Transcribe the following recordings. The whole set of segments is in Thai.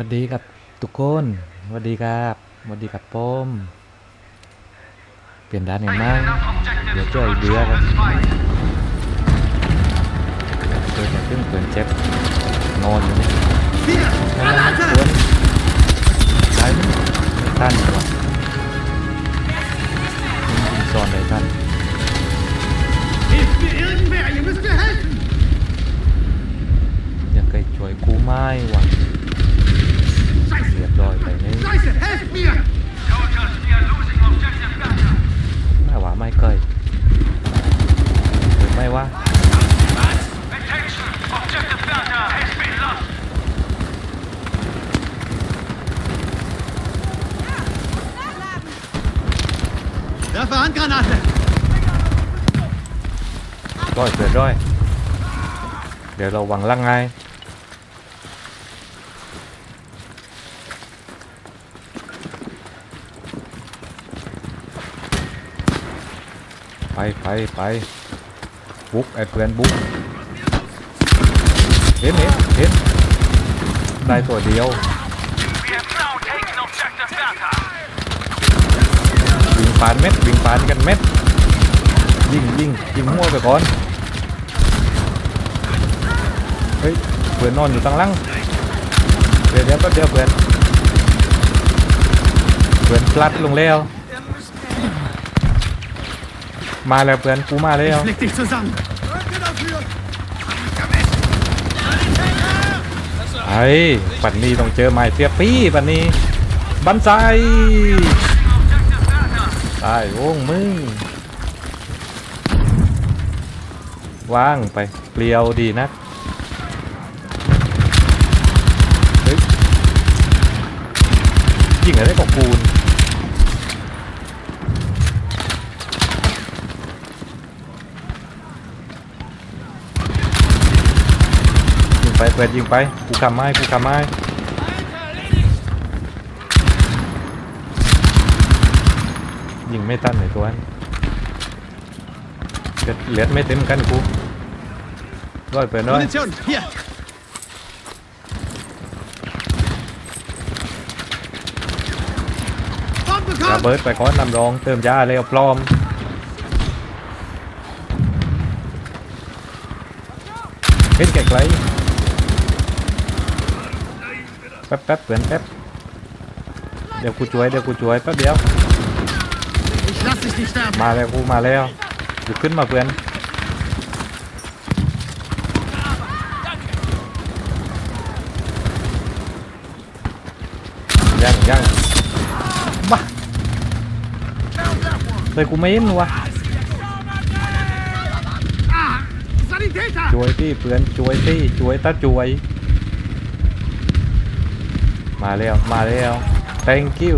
วัสดีกับทุกคนสวัสดีครับสวัสดีกับป้มเปลี่ยนด้านกันบ้างเดี๋ยวเจอเบื่อครับเจอแต่เครื่องเปลี่ยนเจ็บนอนอยู่นี่นั่นนั่นควรตายไหมไม่ทันหรอ Werfe Handgranate! ร้อยเกิดร้อยเดี๋ยวเราวางล่า ปานเม็ดวิ่งปานกันเม็ดยิงยิงยิงมั่วไปก่อนเฮ้ยเพื่อนนอนอยู่ตั้งลังเดี๋ยวเดี๋ยวแป๊บเดียวเพื่อนเพื่อนพลัดลงแล้วมาแล้วเพื่อนกูมาแล้วไอ้ปันนี้ต้องเจอไม้เสียปี้ปันนี้บันไซ ตายโว้งมึงว่างไปเปลียวดีนักเฮ้ยยิงอะไรของกูนยิงไปเปิดยิงไป กูคำไม้กูคำไม้ ยิงไม่ตันเลยตัวนั้นเลือดเลือดไม่เต็มกันกูร้อยเปิดร้อย Munition! Hier! Bombe ระ kommt! เบิดไปขอนำรองเติมยาเลยเอาปลอมเห็นไกลๆแป๊บแป๊บเปลี่ยนแป๊บเดี๋ยวกูช่วยเดี๋ยวกูช่วยแป๊บเดียว มาแล้วกูมาแล้วหยุดขึ้นมาเพื่อนยังยังบ้าแต่กูไม่เห็นวะ Ah! Sanitäter! ช่วยที่เพื่อนช่วยที่ช่วยตาช่วย มาแล้วมาแล้ว thank you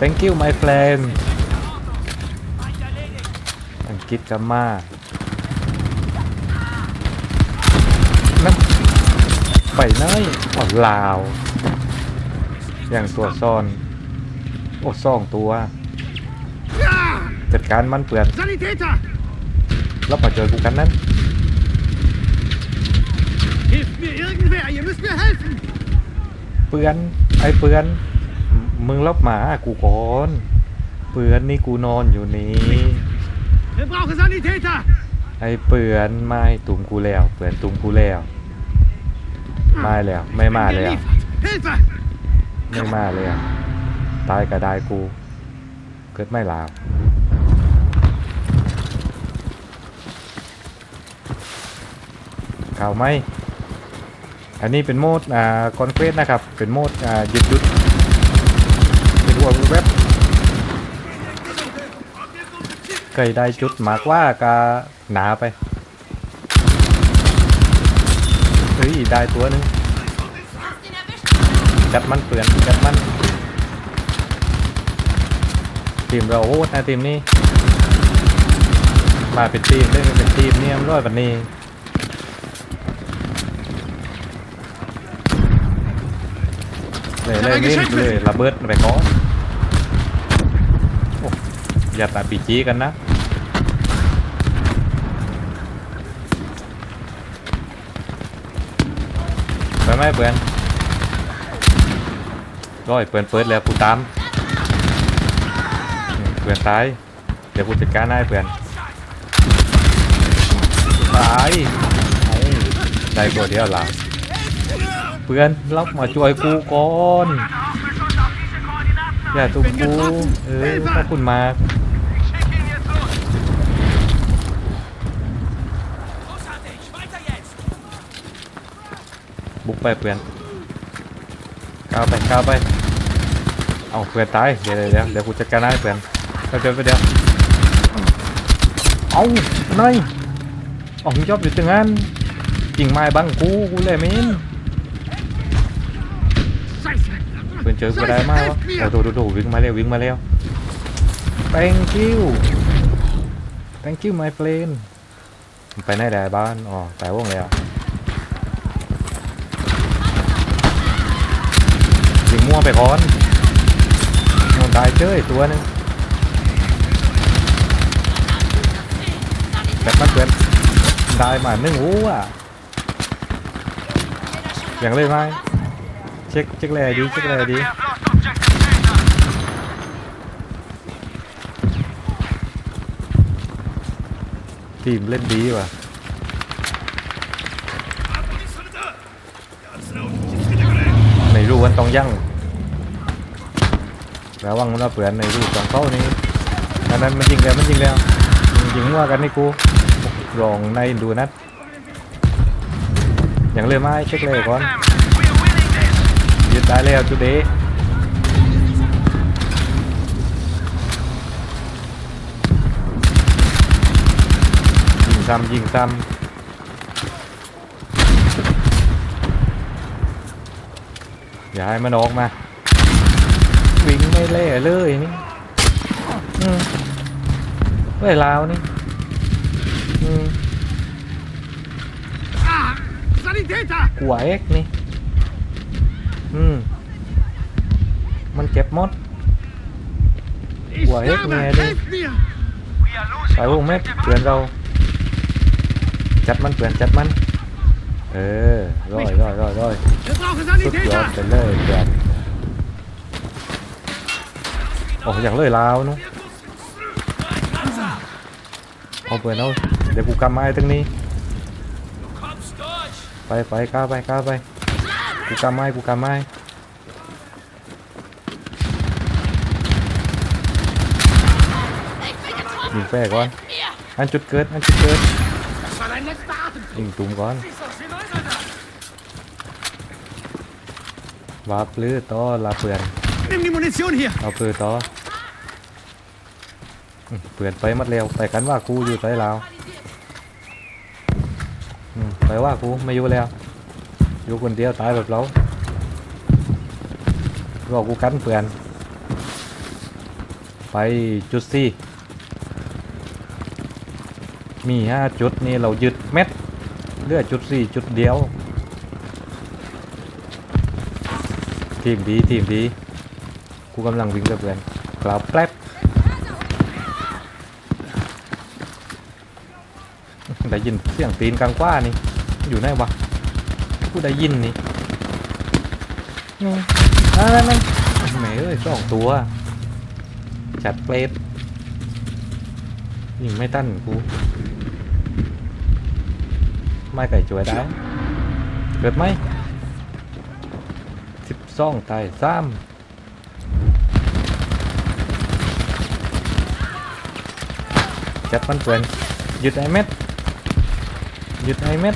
thank you my friend อังกฤษกับมานั่นใบเนยอ่อนลาว อย่างตัวซ่อน โอ้ซ่องตัว Ja! จัดการมันเปลือน Sanitäter! แล้วมาเจอกูกันนั้น Hilft mir irgendwer! Ihr müsst mir helfen! เปือน ไอ้เปือน มมึงรับหมากูก่อนเปือนนี่กูนอนอยู่นี่ Wir brauchen Sanitäter! ไอ้เปือนไม่ตุ่มกูแล้วเปือนตุ่มกูแล้วไม่แล้วไม่มาแล้ว Geliefert! Hilfe! ไม่มาแล้วตายก็ได้กู เกิดไม่ลาวข่าวไหมอันนี้เป็นโหมดอ่าคอนเควสนะครับ เป็นโหมดอ่าหยุดหยุดเป็น หัวเว็บเคยได้จุดหมากว่ากาหนาไป เฮ้ย ได้ตัวหนึงจัดมันเปลือนจัดมัน ทีมเราโหดนะทีมนี้ มาเป็นทีมเล่นกันเป็นทีมเนี่ยมันร้อยปันนี้เลยเลยนี่เลยระเบิดไปก่อนโอ้ อย่าตัดปีจีกันนะไปไหมเพื่อนร้อยเพื่อนเปิดแล้วกูตามเพื่อนตาย เดี๋ยวกูจัดการให้เพื่อนตายเอาได้กว่าเดียวหลังเพื่อนรับมาช่วยกูก่อนอย่าตุกกูเออขอบคุณมาก บุกไปเพื่อนก้าวไปก้าวไปเอาเพื่อนตายเดี๋ยวเดี๋ยวเดี๋ยวเดี๋ยวกูจัดการให้เพื่อนเดี๋ยวไปเดี๋ยวเอานายอ๋อมึงชอบอยู่ตรงนั้นจริงไม้บังกูกูเลยมินเพื่อนเจอกูได้มากวะโอ้โหดูดูวิ่งมาเร็ววิ่งมาเร็ว thank you thank you my friend ไปไหนได้บ้านอ๋อตายวงแล้วยิง ม่วไปก่อนมันได้เจ้ยตัวหนึงแบบมันเกินได้มาหนึ่งอู้อะอย่างเลยไหมเช็คเช็คแลดีเช็คแลดีทีมเล่นดีว่ะไม่รู้วันต้องยั่ง ระวังมันะเปื่อนในรูปของเขานี่อันนั้นมันยิงแล้วมันยิงแล้วมันยิงว่ากันนี่กูรองในดูนัดอย่างเลยไหม้เช็คเลยก่อนยึดได้แล้วจุดเดยิงซ้ำยิงซ้ำอย่าให้มันออกมา วิ่งไม่เล่เลยนี่อืมเว้ยลาวนี่อืมกลัวเอ็กนี่ อืม มันเจ็บมด Ich Boah, hilf sterbe! mir, Helft mir! We are losing สายวงแม็ก objective เพื่อนเรา จัดมันเพื่อนจัดมัน เออร้อยร้อยร้อยร้อยสุดยอดไปเลยเพื่อน โอ้อย่างเลยลาวนู้เอาเพื่อนเอาเดี๋ยวกูกำไม้ตรงนี้ ไปไปก้าไปก้าไปกูกำไม้กูกำไม้ยิงแป้ก่อน อันจุดเกิด อันจุดเกิดยิงตุ่มก่อนวาปลื้อต่อลาเปื่อน Nimm die Munition hier! เอาปืนต่ออืมเปื่อนไปมัดเร็วไปกันว่ากูอยู่ใต้ลาวอืมไปว่ากูไม่อยู่แล้ว อยู่คนเดียวตายแบบเราบอกกูกันเปื่อน ไปจุดสี่ มีห้าจุดนี่เรายึดเม็ดเหลือจุดสี่จุดเดียว ทีมดีทีมดี กูกำลังวิ่งกับเพื่อนกล่าวแป๊บได้ยินเสียงตีนกลางกว้านี่ อยู่ไหนวะกูได้ยินนี่อืมอ่านั่นนั่นแหมเอ้ยสองตัว จัดเปรตยิงไม่ตั้นกู ไม่ไก่จวยได้ เกิดไหมสิบสองตายสา จับมันเปื่อนหยุดไอเม็ดหยุดไอเม็ด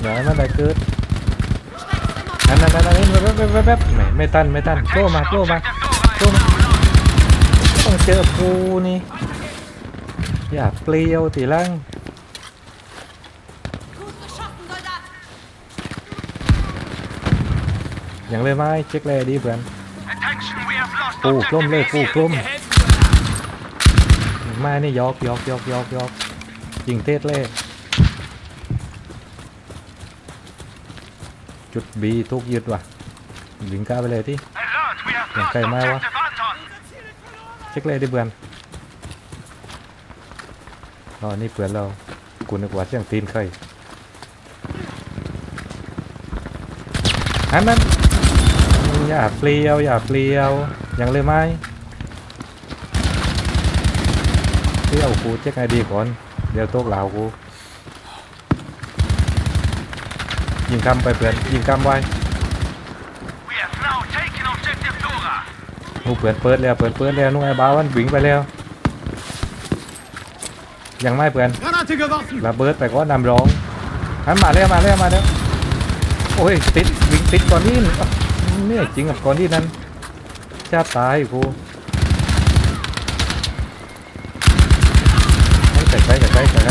อย่าให้มันได้เกิดนั่นนั่นนั่นนั่นแป๊บแป๊บแป๊บแป๊บไม่ไม่ตันไม่ตันโตมาโตมาโตมาต้องเจอปูนี่อย่าเปลี่ยวตีล่างอย่างเลยไหมเช็คเลยดีเพื่อนปูกล้มเลยปูกล้ม มานี่ยอกยอกยอกยอกยอกยิงเทศเลยจุดบีทุกยึดว่ะยิงกล้าไปเลยที่ Alert, we have Yang lost kay Mai quá. objective Anton. เช็คเลยดิเพื่อนอ๋อนี่เพื่อนเรากูนึกว่าเสียงตีนเคยอันนั้นอย่าเปลี่ยว อย่าเปลี่ยวยังเลยไหม เปลียวกูเช็คไอดีก่อน เดี๋ยวโต๊ะเหลากูยิงคำไปเพื่อนยิงคำไว้หูเปิดเปิดแล้วเปิดเปิดแล้วนุ่งไอ้บ้าวันวิ่งไปแล้ว ยังไม่เพื่อนระเบิดไปก็นำร้องหันมาแล้วมาแล้วมาแล้วโอ้ยติดวิ่งติดก่อนนี่เนี่ยจริงกับก่อนที่นั้นจะตายกูให้ใส่ใจใส่ใจใส่ใจ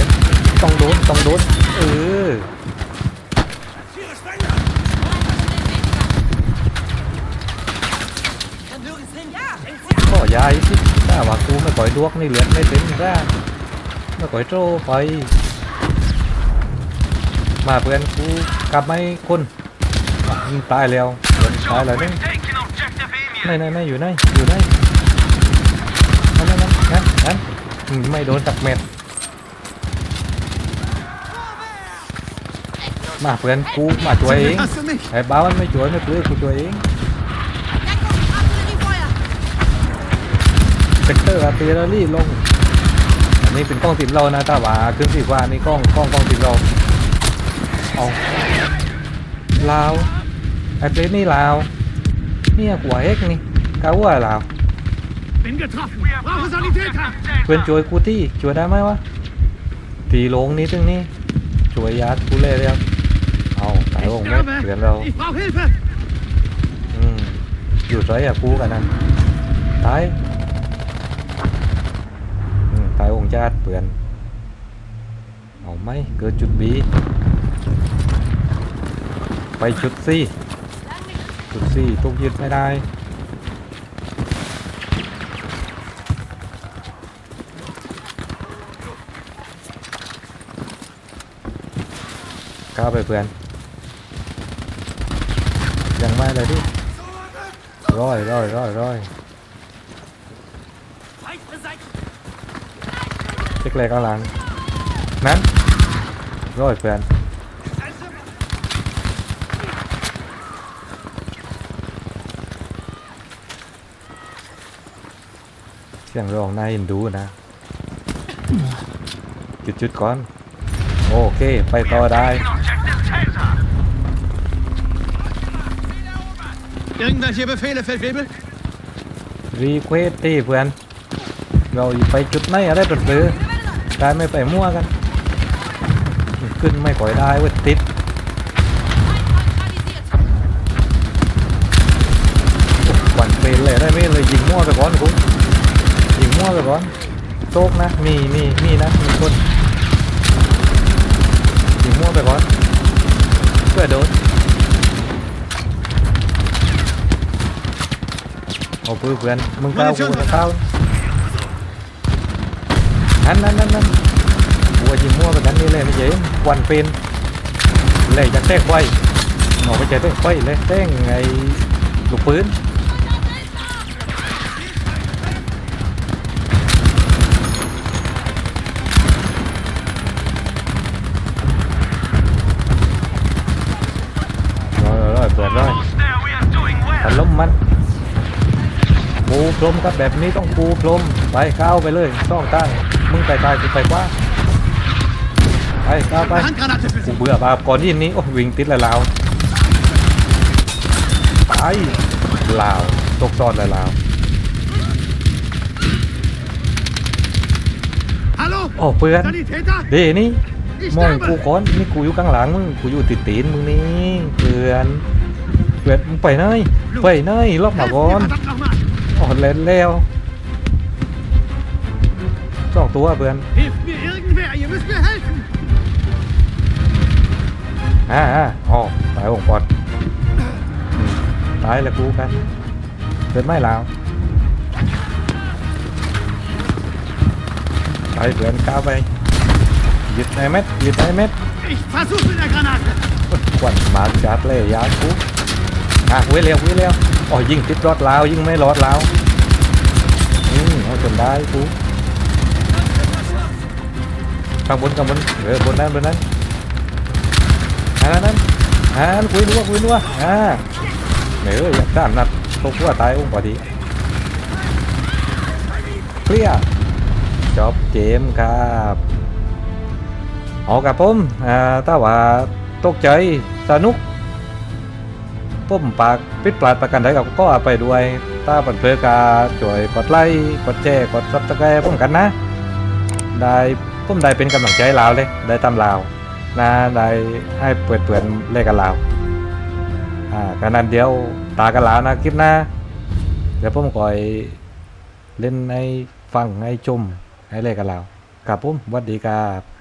ต้อง โดนต้องโดนเออก็ยายที่ถ้าว่ากูไม่ปล่อยดวกนี่เหลือไม่เต็มได้ไม่ปล่อยโจ้ไป มาเพื่อนกูกลับไม่คุณอะมึงตายแล้วเพื่อนตายแล้วนี่ไม่ไม่ไม่อยู่ไหนอยู่ไหนนั่นนั่นนั่นนั่นนั่นไม่โดนจับเม็ด มาเพื่อนกูมาช่วยเอง Hast du mich? ไอ้บ้ามันไม่ช่วยไม่เพื่อนกูช่วยเองเซกเตอร์อาร์ติลรี่ลงอันนี้เป็นกล้องติมเรานะถ้าว่าขึ้นสีฟ้านี่กล้องกล้องกล้องติมเราเอาลาวไอ้เปรตนี่ลาวเนี่ยหัวเอ็กนี่กาว่าลาว Bin getroffen! We have Brauche lost Sanitäter! objective เพื่อน Delta. ช่วยกูที่ช่วยได้ไหมวะตีลงนี้ตึงนี้ช่วยยากูเลยแล้ว เอาตาย Ich ลงไหม sterbe! เพื่อนเรา Ich brauche Hilfe! อืมอยู่ไรอะกูกันนะตายอืมตายองค์ชาติเพื่อนเอาไหมเกิดจุดบีไปจุดซี่จุดซี่ตุกยึดไม่ได้ก้าวไปเพื่อน ยังไม่เลยดิร้อยร้อยร้อยร้อยเช็คเลยข้างหลังนั้นร้อยเพื่อนเสียงร้องน่าเอินดูนะจุดจุดๆก่อน โอเค ไปต่อได้ Irgendwelche Befehle, Feldwebel? รีเควสที่เพื่อน เราไปจุดไหนอะไรเป็นหรือได้ไม่ไปมั่วกัน ขึ้นไม่ค่อยได้เว้ยติดกวันเป็นเลยได้ไหมเลยยิงมั่วไปก่อนคุณยิงมั่วไปก่อนโชคนะมีมีมีนะมีคนยิงมั่วไปก่อนเพื่อโดนเอาเพื่อเพื่อนมึงก้าวกูจะก้าวนั่นนั่นนั่นนั่นกูว่ายิงมั่วไปกันนี่เลยไม่ใช่ควันเป็นเลยจะแทกไฟหนอไม่ใช่แทกไฟเลยแทงไงลูกปืนร้อยร้อยเปิดร้อย Almost there. We are doing ถ well. ล่มมัน ปูพรมครับแบบนี้ต้องปูพรมไปก้าวไปเลยช่องตั้งมึงไปตายกูไปกว่าไปก้าวไป Eine Handgranate für กู Sie! เบื่อบาปก่อนที่นี้โอ้วิ่งติดแล้วลาวไปลาวตกซอนแล้วลาว Hallo? โอ้เพื่อน Sanitäter? เดนี่ Ich มองกู sterbe! ก่อนนี่กูอยู่ข้างหลังมึงกูอยู่ติดตีนมึงนี่เพื่อนเพื่อนมึงไปไหนไปไหนล็อกมา Helft ก่อ mir น verdammt nochmal! อ๋อเล่นแล้วสองตัวเพื่อน Hilft mir irgendwer! Ihr müsst mir helfen! อ่าอ่าอ๋อตายองค์ปอดอืมตายแล้วกูกันเกิดไม่แล้วไปเพื่อนก้าวไปยึดไอ้เม็ดยึดไอ้เม็ด Ich versuch's mit der Granate! กวนมาจัดเลยยากูอะเว้ยเร็วเว้ยเร็วอ๋อยิงติดรอดลาวยิงไม่รอดลาว เอาจนได้กูข้างบนข้างบนเออบนนั้นบนนั้นอันนั้นนั้นออ่าคุยนัวคุยนัวอ่าเหนื่อยอยากจ้ามนัดตกหัวตายอุ้งพอดีเคลียร์จบเกมครับเอากับผมอ่าถ้าว่าตกใจสนุกผมปากปิดปลาดประกันใดกับก็ไปด้วย ถ้าเปิดเผยกาช่วยกดไลค์กดแชร์กดซับสไครต์ผมกันนะ ได้ผมได้เป็นกำลังใจลาวเลย ได้ตามลาวนะได้ให้เปิดเปือนเลขกันลาวอ่ากันนั้นเดียวตากันลาวนะคลิปหน้าเดี๋ยวผมก่อยเล่นให้ฟังให้ชมให้เลขกันลาวกับผมสวัสดีครับ